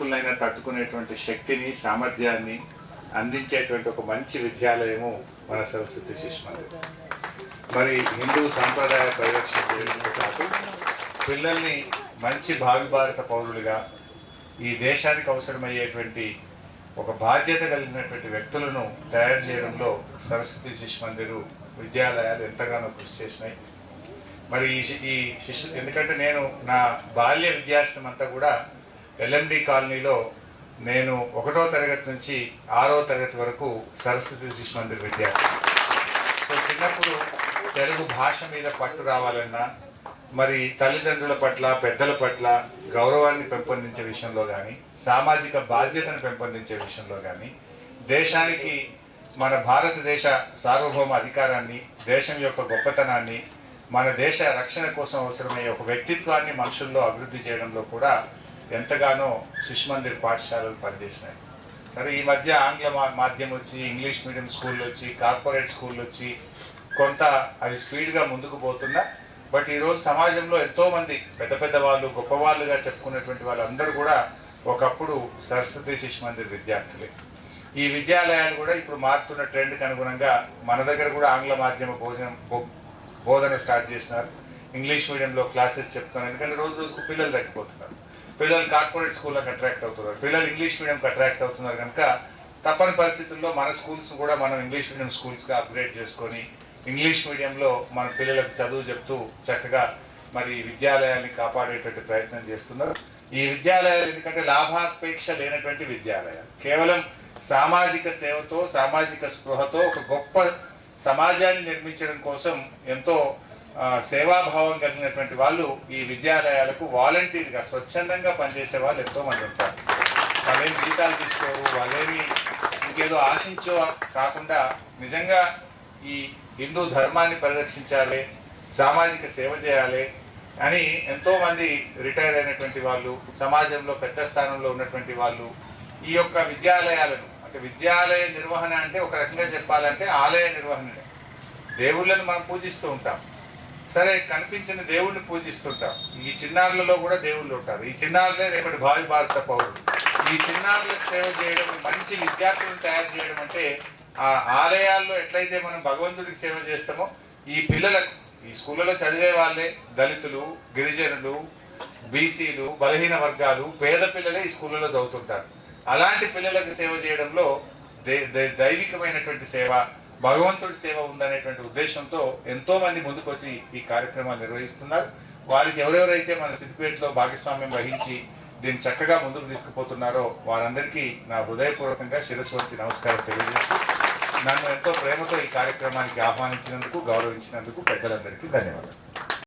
అడ్డంకులైనా తట్టుకునేటువంటి శక్తిని సామర్థ్యాన్ని అందించేటువంటి ఒక మంచి విద్యాలయము మన సరస్వతి శిశు మందిర్ మరి హిందూ సాంప్రదాయ పరిరక్షణ చేయడంతో పాటు పిల్లల్ని మంచి భావి భారత పౌరులుగా ఈ దేశానికి అవసరమయ్యేటువంటి ఒక బాధ్యత కలిగినటువంటి వ్యక్తులను తయారు చేయడంలో సరస్వతి శిశు మందిరు విద్యాలయాలు ఎంతగానో కృషి చేసినాయి. మరి ఈ ఈ శిశు ఎందుకంటే నేను నా బాల్య విద్యార్థం అంతా కూడా ఎల్ఎండి కాలనీలో నేను ఒకటో తరగతి నుంచి ఆరో తరగతి వరకు సరస్వతి శిశు మందిర్ విద్యార్థి. సో చిన్నప్పుడు తెలుగు భాష మీద పట్టు రావాలన్నా మరి తల్లిదండ్రుల పట్ల పెద్దల పట్ల గౌరవాన్ని పెంపొందించే విషయంలో కానీ సామాజిక బాధ్యతను పెంపొందించే విషయంలో కానీ దేశానికి మన భారతదేశ సార్వభౌమ అధికారాన్ని దేశం యొక్క గొప్పతనాన్ని మన దేశ రక్షణ కోసం అవసరమయ్యే ఒక వ్యక్తిత్వాన్ని మనుషుల్లో అభివృద్ధి చేయడంలో కూడా ఎంతగానో శిశు మందిర్ పాఠశాలలు పనిచేసినాయి. సరే ఈ మధ్య ఆంగ్ల మా- మాధ్యమం వచ్చి ఇంగ్లీష్ మీడియం స్కూళ్ళు వచ్చి కార్పొరేట్ స్కూళ్ళు వచ్చి కొంత అది స్పీడ్గా ముందుకు పోతున్నా. బట్ ఈరోజు సమాజంలో ఎంతోమంది పెద్ద పెద్ద వాళ్ళు గొప్పవాళ్ళుగా చెప్పుకున్నటువంటి వాళ్ళందరూ కూడా ఒకప్పుడు సరస్వతి శిశు మందిర్ విద్యార్థులే. ఈ విద్యాలయాలు కూడా ఇప్పుడు మారుతున్న ట్రెండ్కి అనుగుణంగా మన దగ్గర కూడా ఆంగ్ల మాధ్యమ భోజనం బో- బోధన స్టార్ట్ చేసినారు. ఇంగ్లీష్ మీడియంలో క్లాసెస్ చెప్తున్నారు. ఎందుకంటే రోజు రోజుకు పిల్లలు తగ్గిపోతున్నారు. పిల్లలు కార్పొరేట్ స్కూళ్ళకి అట్రాక్ట్ అవుతున్నారు. పిల్లలు ఇంగ్లీష్ మీడియంకి అట్రాక్ట్ అవుతున్నారు కనుక తప్పని పరిస్థితుల్లో మన స్కూల్స్ కూడా మనం ఇంగ్లీష్ మీడియం స్కూల్స్గా అప్గ్రేడ్ చేసుకొని ఇంగ్లీష్ మీడియంలో మన పిల్లలకు చదువు చెప్తూ చక్కగా మరి విద్యాలయాన్ని కాపాడేటువంటి ప్రయత్నం చేస్తున్నారు. ఈ విద్యాలయాలు ఎందుకంటే లాభాపేక్ష లేనటువంటి విద్యాలయాలు. కేవలం సామాజిక సేవతో సామాజిక స్పృహతో ఒక గొప్ప సమాజాన్ని నిర్మించడం కోసం ఎంతో సేవాభావం కలిగినటువంటి వాళ్ళు ఈ విద్యాలయాలకు వాలంటీర్గా స్వచ్ఛందంగా పనిచేసే వాళ్ళు ఎంతో మంది ఉంటారు. వాళ్ళేమి జీతాలు తీసుకోరు వాళ్ళేమి ఇంకేదో ఆశించో కాకుండా నిజంగా ఈ హిందూ ధర్మాన్ని పరిరక్షించాలి సామాజిక సేవ చేయాలి అని ఎంతోమంది రిటైర్ అయినటువంటి వాళ్ళు సమాజంలో పెద్ద స్థానంలో ఉన్నటువంటి వాళ్ళు ఈ యొక్క విద్యాలయాలను అంటే విద్యాలయ నిర్వహణ అంటే ఒక రకంగా చెప్పాలంటే ఆలయ నిర్వహణనే. దేవుళ్ళని మనం పూజిస్తూ ఉంటాం. సరే కనిపించిన దేవుణ్ణి పూజిస్తుంటాం. ఈ చిన్నారులలో కూడా దేవుళ్ళు ఉంటారు. ఈ చిన్నారులే రేపటి భావి భారత పౌరులు. ఈ చిన్నారులకు సేవ చేయడం మంచి విద్యార్థులను తయారు చేయడం అంటే ఆ ఆలయాల్లో ఎట్లయితే మనం భగవంతుడికి సేవ చేస్తామో ఈ పిల్లలకు ఈ స్కూళ్ళలో చదివే వాళ్ళే దళితులు గిరిజనులు బీసీలు బలహీన వర్గాలు పేద పిల్లలే ఈ స్కూళ్ళలో చదువుతుంటారు. అలాంటి పిల్లలకు సేవ చేయడంలో దే- దైవికమైనటువంటి సేవ భగవంతుడి సేవ ఉందనేటువంటి ఉద్దేశంతో ఎంతో మంది ముందుకొచ్చి ఈ కార్యక్రమాలు నిర్వహిస్తున్నారు. వారికి ఎవరెవరైతే మన సిద్దిపేటలో భాగస్వామ్యం వహించి దీన్ని చక్కగా ముందుకు తీసుకుపోతున్నారో వారందరికీ నా హృదయపూర్వకంగా శిరస్సు వచ్చి నమస్కారం తెలియజేస్తూ నన్ను ఎంతో ప్రేమతో ఈ కార్యక్రమానికి ఆహ్వానించినందుకు గౌరవించినందుకు పెద్దలందరికీ ధన్యవాదాలు.